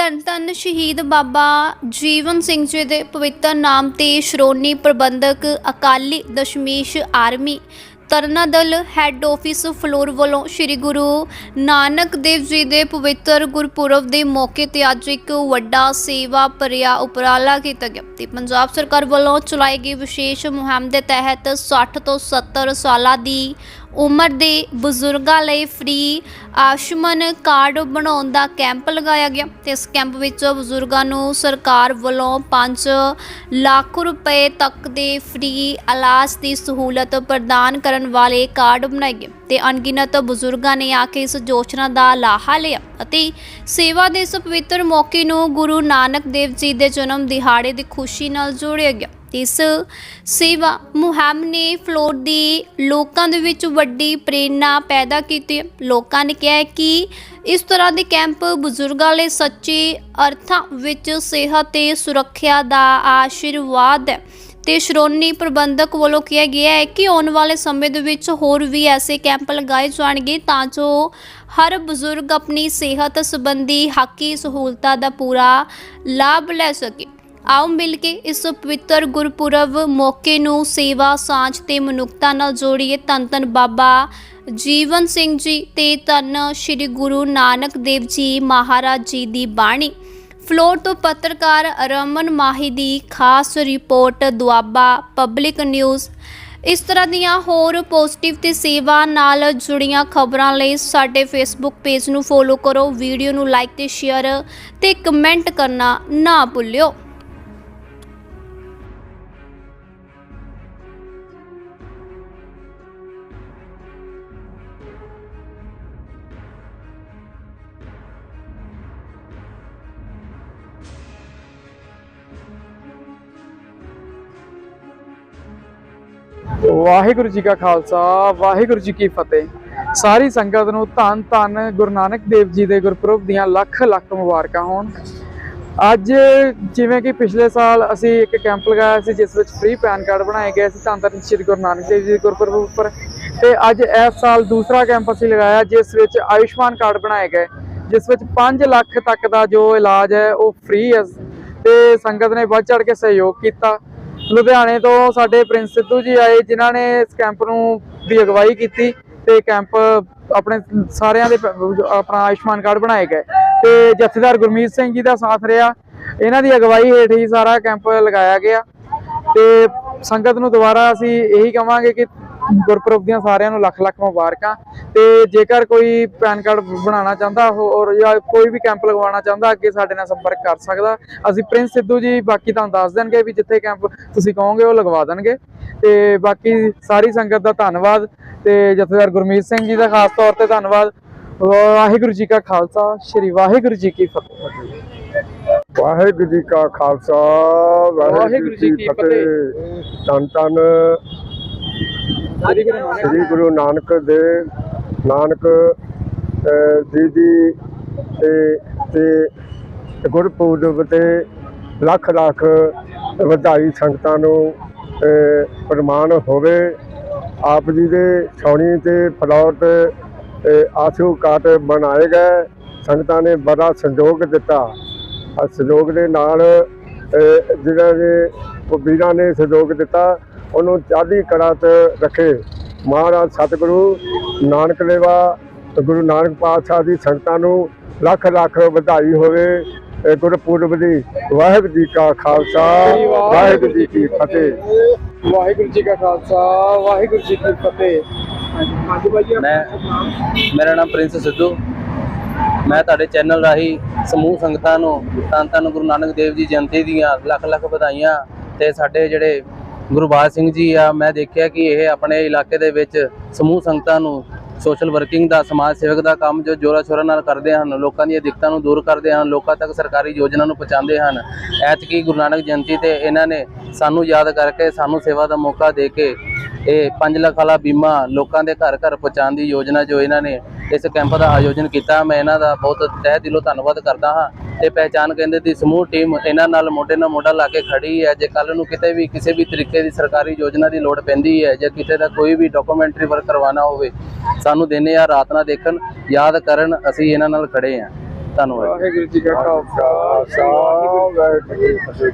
ਧੰਨ ਧੰਨ ਸ਼ਹੀਦ ਬਾਬਾ ਜੀਵਨ ਸਿੰਘ ਜੀ ਦੇ ਪਵਿੱਤਰ ਨਾਮ ਤੇ Shiromani Prabandhak Akali Dashmesh army Tarna Dal head office floor ਵੱਲੋਂ ਸ੍ਰੀ ਗੁਰੂ ਨਾਨਕ ਦੇਵ ਜੀ ਦੇ ਪਵਿੱਤਰ ਗੁਰਪੁਰਬ ਦੇ ਮੌਕੇ ਤੇ ਅੱਜ ਇੱਕ ਵੱਡਾ ਸੇਵਾ ਭਰਿਆ ਉਪਰਾਲਾ ਕੀਤਾ ਗਿਆ। ਤੇ ਪੰਜਾਬ ਸਰਕਾਰ ਵੱਲੋਂ ਚਲਾਈ ਗਈ ਵਿਸ਼ੇਸ਼ ਮੁਹਿੰਮ ਦੇ ਤਹਿਤ 60 ਤੋਂ 70 ਸਾਲਾਂ ਦੀ ਉਮਰ ਦੇ ਬਜ਼ੁਰਗਾਂ ਲਈ ਫ੍ਰੀ ਆਯੁਸ਼ਮਾਨ ਕਾਰਡ ਬਣਾਉਣ ਦਾ ਕੈਂਪ ਲਗਾਇਆ ਗਿਆ। ਤੇ ਇਸ ਕੈਂਪ ਵਿੱਚ ਬਜ਼ੁਰਗਾਂ ਨੂੰ ਸਰਕਾਰ ਵੱਲੋਂ 5 ਲੱਖ ਰੁਪਏ ਤੱਕ ਦੇ ਫ੍ਰੀ ਇਲਾਜ ਦੀ ਸਹੂਲਤ ਪ੍ਰਦਾਨ ਕਰਨ ਵਾਲੇ ਕਾਰਡ ਬਣਾਏ ਗਏ। ਤੇ ਅਣਗਿਣਤ ਬਜ਼ੁਰਗਾਂ ਨੇ ਆ ਕੇ ਇਸ ਯੋਜਨਾ ਦਾ ਲਾਹਾ ਲਿਆ ਅਤੇ ਸੇਵਾ ਦੇ ਇਸ ਪਵਿੱਤਰ ਮੌਕੇ ਨੂੰ ਗੁਰੂ ਨਾਨਕ ਦੇਵ ਜੀ ਦੇ ਜਨਮ ਦਿਹਾੜੇ ਦੀ ਖੁਸ਼ੀ ਨਾਲ ਜੋੜਿਆ ਗਿਆ। ਇਸ ਸੇਵਾ ਮੁਹਿੰਮ ਨੇ ਫਲੋਰ ਦੀ ਲੋਕਾਂ ਦੇ ਵਿੱਚ ਵੱਡੀ ਪ੍ਰੇਰਣਾ ਪੈਦਾ ਕੀਤੀ। ਲੋਕਾਂ ਨੇ ਕਿਹਾ ਕਿ ਇਸ ਤਰ੍ਹਾਂ ਦੇ ਕੈਂਪ ਬਜ਼ੁਰਗਾਂ ਲਈ ਸੱਚੇ ਅਰਥਾਂ ਵਿੱਚ ਸਿਹਤ ਤੇ ਸੁਰੱਖਿਆ ਦਾ ਆਸ਼ੀਰਵਾਦ ਹੈ। ਤੇ ਸ਼੍ਰੋਮਣੀ ਪ੍ਰਬੰਧਕ ਵੱਲੋਂ ਕਿਹਾ ਗਿਆ ਹੈ ਕਿ ਆਉਣ ਵਾਲੇ ਸਮੇਂ ਦੇ ਵਿੱਚ ਹੋਰ ਵੀ ਐਸੇ ਕੈਂਪ ਲਗਾਏ ਜਾਣਗੇ ਤਾਂ ਜੋ ਹਰ ਬਜ਼ੁਰਗ ਆਪਣੀ ਸਿਹਤ ਸੰਬੰਧੀ ਹੱਕੀ ਸਹੂਲਤਾਂ ਦਾ ਪੂਰਾ ਲਾਭ ਲੈ ਸਕੇ। ਆਓ ਮਿਲ ਕੇ ਇਸ ਪਵਿੱਤਰ ਗੁਰਪੁਰਬ ਮੌਕੇ ਨੂੰ ਸੇਵਾ ਸਾਂਝ ਤੇ ਮਨੁੱਖਤਾ ਨਾਲ ਜੋੜੀਏ। ਧੰਨ ਧੰਨ ਬਾਬਾ ਜੀਵਨ ਸਿੰਘ ਜੀ ਤੇ ਧੰਨ ਸ੍ਰੀ ਗੁਰੂ ਨਾਨਕ ਦੇਵ ਜੀ ਮਹਾਰਾਜ ਜੀ ਦੀ ਬਾਣੀ। ਫਲੋਰ ਤੋਂ ਪੱਤਰਕਾਰ ਰਮਨ ਮਾਹੀ ਦੀ ਖਾਸ ਰਿਪੋਰਟ, ਦੁਆਬਾ, ਪਬਲਿਕ ਨਿਊਜ਼। ਇਸ ਤਰ੍ਹਾਂ ਦੀਆਂ ਹੋਰ ਪੋਜ਼ਿਟਿਵ ਤੇ ਸੇਵਾ ਨਾਲ ਜੁੜੀਆਂ ਖਬਰਾਂ ਲਈ ਸਾਡੇ ਫੇਸਬੁੱਕ ਪੇਜ ਨੂੰ ਫੋਲੋ ਕਰੋ, ਵੀਡੀਓ ਨੂੰ ਲਾਈਕ ਤੇ ਸ਼ੇਅਰ ਤੇ ਕਮੈਂਟ ਕਰਨਾ ਨਾ ਭੁੱਲਿਓ। ਵਾਹਿਗੁਰੂ ਜੀ ਕਾ ਖਾਲਸਾ, ਵਾਹਿਗੁਰੂ ਜੀ ਕੀ ਫਤਿਹ। ਸਾਰੀ ਸੰਗਤ ਨੂੰ ਧੰਨ ਧੰਨ ਗੁਰੂ ਨਾਨਕ ਦੇਵ ਜੀ ਦੇ ਗੁਰਪੁਰਬ ਦੀਆਂ ਲੱਖ ਲੱਖ ਮੁਬਾਰਕਾਂ ਹੋਣ। ਅੱਜ ਜਿਵੇਂ ਕਿ ਪਿਛਲੇ ਸਾਲ ਅਸੀਂ ਇੱਕ ਕੈਂਪ ਲਗਾਇਆ ਸੀ, ਜਿਸ ਵਿੱਚ ਫ੍ਰੀ ਪੈਨ ਕਾਰਡ ਬਣਾਏ ਗਏ ਸੀ ਧੰਨ ਧੰਨ ਸ੍ਰੀ ਗੁਰੂ ਨਾਨਕ ਦੇਵ ਜੀ ਦੇ ਗੁਰਪੁਰਬ ਉੱਪਰ। ਤੇ ਅੱਜ ਇਸ ਸਾਲ ਦੂਸਰਾ ਕੈਂਪ ਅਸੀਂ ਲਗਾਇਆ, ਜਿਸ ਵਿੱਚ ਆਯੁਸ਼ਮਾਨ ਕਾਰਡ ਬਣਾਏ ਗਏ, ਜਿਸ ਵਿੱਚ 5 ਲੱਖ ਤੱਕ ਦਾ ਜੋ ਇਲਾਜ ਹੈ, ਉਹ ਫ੍ਰੀ ਹੈ। ਤੇ ਸੰਗਤ ਨੇ ਵੱਧ ਚੜ ਕੇ ਸਹਿਯੋਗ ਕੀਤਾ। ਲੁਧਿਆਣੇ ਤੋਂ ਸਾਡੇ ਪ੍ਰਿੰਸ ਸਿੱਧੂ ਜੀ ਆਏ, ਜਿਨ੍ਹਾਂ ਨੇ ਇਸ ਕੈਂਪ ਨੂੰ ਦੀ ਅਗਵਾਈ ਕੀਤੀ ਤੇ ਕੈਂਪ ਆਪਣੇ ਸਾਰਿਆਂ ਦੇ ਆਪਣਾ ਆਯੁਸ਼ਮਾਨ ਕਾਰਡ ਬਣਾਏ ਗਏ। ਤੇ ਜਥੇਦਾਰ ਗੁਰਮੀਤ ਸਿੰਘ ਜੀ ਦਾ ਸਾਥ ਰਿਹਾ। ਇਹਨਾਂ ਦੀ ਅਗਵਾਈ ਹੇਠ ਹੀ ਸਾਰਾ ਕੈਂਪ ਲਗਾਇਆ ਗਿਆ। ਤੇ ਸੰਗਤ ਨੂੰ ਦੁਬਾਰਾ ਅਸੀਂ ਇਹੀ ਕਵਾਂਗੇ ਕਿ ਗੁਰਪੁਰਬ ਦੀਆਂ ਸਾਰਿਆਂ ਨੂੰ ਲੱਖ ਲੱਖ ਮੁਬਾਰਕਾਂ। ਤੇ ਜੇਕਰ ਕੋਈ ਪੈਨ ਕਾਰਡ ਬਣਾਉਣਾ ਚਾਹੁੰਦਾ ਹੋ ਔਰ ਜਾਂ ਕੋਈ ਵੀ ਕੈਂਪ ਲਗਵਾਉਣਾ ਚਾਹੁੰਦਾ ਅੱਗੇ ਸਾਡੇ ਨਾਲ ਸੰਪਰਕ ਕਰ ਸਕਦਾ। ਅਸੀਂ ਪ੍ਰਿੰਸ ਸਿੱਧੂ ਜੀ ਬਾਕੀ ਤੁਹਾਨੂੰ ਦੱਸ ਦੇਣਗੇ ਵੀ ਜਿੱਥੇ ਕੈਂਪ ਤੁਸੀਂ ਕਹੋਗੇ ਉਹ ਲਗਵਾ ਦੇਣਗੇ। ਤੇ ਬਾਕੀ ਸਾਰੀ ਸੰਗਤ ਦਾ ਧੰਨਵਾਦ ਤੇ ਜਥੇਦਾਰ ਗੁਰਮੀਤ ਸਿੰਘ ਜੀ ਦਾ ਖਾਸ ਤੌਰ ਤੇ ਧੰਨਵਾਦ। ਵਾਹਿਗੁਰੂ ਜੀ ਕਾ ਖਾਲਸਾ ਸ੍ਰੀ ਵਾਹਿਗੁਰੂ ਜੀ ਕੀ ਫਤਿਹ। ਵਾਹਿਗੁਰੂ ਜੀ ਕਾ ਖਾਲਸਾ ਵਾਹਿਗੁਰੂ ਜੀ ਕੀ ਫਤਿਹ। ਧੰਨ ਧੰਨ ਸ੍ਰੀ ਗੁਰੂ ਨਾਨਕ ਸ੍ਰੀ ਨਾਨਕ ਦੇਵ ਨਾਨਕ ਜੀ ਦੀ ਤੇ ਤੇ ਗੁਰਪੁਰਬ ਤੇ ਲੱਖ ਲੱਖ ਵਧਾਈ ਸੰਗਤਾਂ ਨੂੰ ਪ੍ਰਮਾਣ ਹੋਵੇ। ਆਪ ਜੀ ਦੇ ਛਾਉਣੀ ਤੇ ਫਲੌਰ ਤੇ ਆਸੂ ਕਾਟ ਬਣਾਏ ਗਏ। ਸੰਗਤਾਂ ਨੇ ਬੜਾ ਸੰਯੋਗ ਦਿੱਤਾ। ਆ ਸਹਿਯੋਗ ਦੇ ਨਾਲ ਅਹ, ਜਿਹਨਾਂ ਨੇ ਵੀਰਾਂ ਨੇ ਸਹਿਯੋਗ ਦਿੱਤਾ। ਉਹਨੂੰ ਚੜ੍ਹਦੀ ਕਲਾ 'ਚ ਰੱਖੇ। ਮਹਾਰਾਜ ਸਤਿਗੁਰੂ ਨਾਨਕ ਦੇਵਾ ਗੁਰੂ ਨਾਨਕ ਪਾਤਸ਼ਾਹ ਦੀ ਸੰਗਤਾਂ ਨੂੰ ਲੱਖ ਲੱਖ ਵਧਾਈ ਹੋਵੇ। ਗੁਰਪੁਰਬ ਦੀ ਵਾਹਿਗੁਰੂ ਜੀ ਕਾ ਖਾਲਸਾ ਵਾਹਿਗੁਰੂ ਜੀ ਕੀ ਫਤਿਹ। ਵਾਹਿਗੁਰੂ ਜੀ ਕਾ ਖਾਲਸਾ ਵਾਹਿਗੁਰੂ ਜੀ ਕੀ ਫਤਿਹ। ਮੈਂ ਮੇਰਾ ਨਾਮ ਪ੍ਰਿੰਸ ਸਿੱਧੂ। ਮੈਂ ਤੁਹਾਡੇ ਚੈਨਲ ਰਾਹੀਂ ਸਮੂਹ ਸੰਗਤਾਂ ਨੂੰ ਧੰਨ ਧੰਨ ਗੁਰੂ ਨਾਨਕ ਦੇਵ ਜੀ ਜਯੰਤੀ ਦੀਆਂ ਲੱਖ ਲੱਖ ਵਧਾਈਆਂ ਤੇ ਸਾਡੇ ਜਿਹੜੇ ਗੁਰਬਾਜ ਸਿੰਘ ਜੀ ਆ, ਮੈਂ ਦੇਖਿਆ ਕਿ ਇਹ ਆਪਣੇ ਇਲਾਕੇ ਦੇ ਵਿੱਚ ਸਮੂਹ ਸੰਗਤਾਂ ਨੂੰ ਸੋਸ਼ਲ ਵਰਕਿੰਗ ਦਾ, ਸਮਾਜ ਸੇਵਕ ਦਾ ਕੰਮ ਜੋ ਜੋਰਾ ਸ਼ੋਰਾ ਨਾਲ ਕਰਦੇ ਹਨ, ਲੋਕਾਂ ਦੀਆਂ ਦਿੱਕਤਾਂ ਨੂੰ ਦੂਰ ਕਰਦੇ ਹਨ, ਲੋਕਾਂ ਤੱਕ ਸਰਕਾਰੀ ਯੋਜਨਾ ਨੂੰ ਪਹੁੰਚਾਉਂਦੇ ਹਨ। ਐਤਕੀ ਗੁਰੂ ਨਾਨਕ ਜਯੰਤੀ ਤੇ ਇਹਨਾਂ ਨੇ ਸਾਨੂੰ ਯਾਦ ਕਰਕੇ ਸਾਨੂੰ ਸੇਵਾ ਦਾ ਮੌਕਾ ਦੇ ਕੇ ਇਹ 5 ਲੱਖ ਵਾਲਾ ਬੀਮਾ ਲੋਕਾਂ ਦੇ ਘਰ ਘਰ ਪਹੁੰਚਾਉਣ ਦੀ ਯੋਜਨਾ ਜੋ ਇਹਨਾਂ ਨੇ ਇਸ ਕੈਂਪ ਦਾ ਆਯੋਜਨ ਕੀਤਾ। ਮੈਂ ਇਹਨਾਂ ਦਾ ਬਹੁਤ ਤਹਿ ਦਿਲੋਂ ਧੰਨਵਾਦ ਕਰਦਾ ਹਾਂ ਤੇ ਪਹਿਚਾਨ ਕਹਿੰਦੇ ਦੀ ਸਮੂਹ ਟੀਮ ਇਹਨਾਂ ਨਾਲ ਮੋਢੇ ਨਾਲ ਮੋਢਾ ਲਾ ਕੇ ਖੜੀ ਹੈ। ਜੇ ਕੱਲ ਨੂੰ ਕਿਤੇ ਵੀ ਕਿਸੇ ਵੀ ਤਰੀਕੇ ਦੀ ਸਰਕਾਰੀ ਯੋਜਨਾ ਦੀ ਲੋੜ ਪੈਂਦੀ ਹੈ ਜਾਂ ਕਿਤੇ ਦਾ ਕੋਈ ਵੀ ਡਾਕੂਮੈਂਟਰੀ ਵਰਕ ਕਰਵਾਉਣਾ ਹੋਵੇ, ਸਾਨੂੰ ਦਿਨੇ ਆ ਰਾਤ ਨਾ ਦੇਖਣ, ਯਾਦ ਕਰਨ ਅਸੀਂ ਇਹਨਾਂ ਨਾਲ ਖੜੇ ਹਾਂ। ਧੰਨਵਾਦ। ਵਾਹਿਗੁਰੂ ਜੀ ਕਾ ਖਾਲਸਾ, ਵਾਹਿਗੁਰੂ ਜੀ ਕੀ ਫਤਿਹ।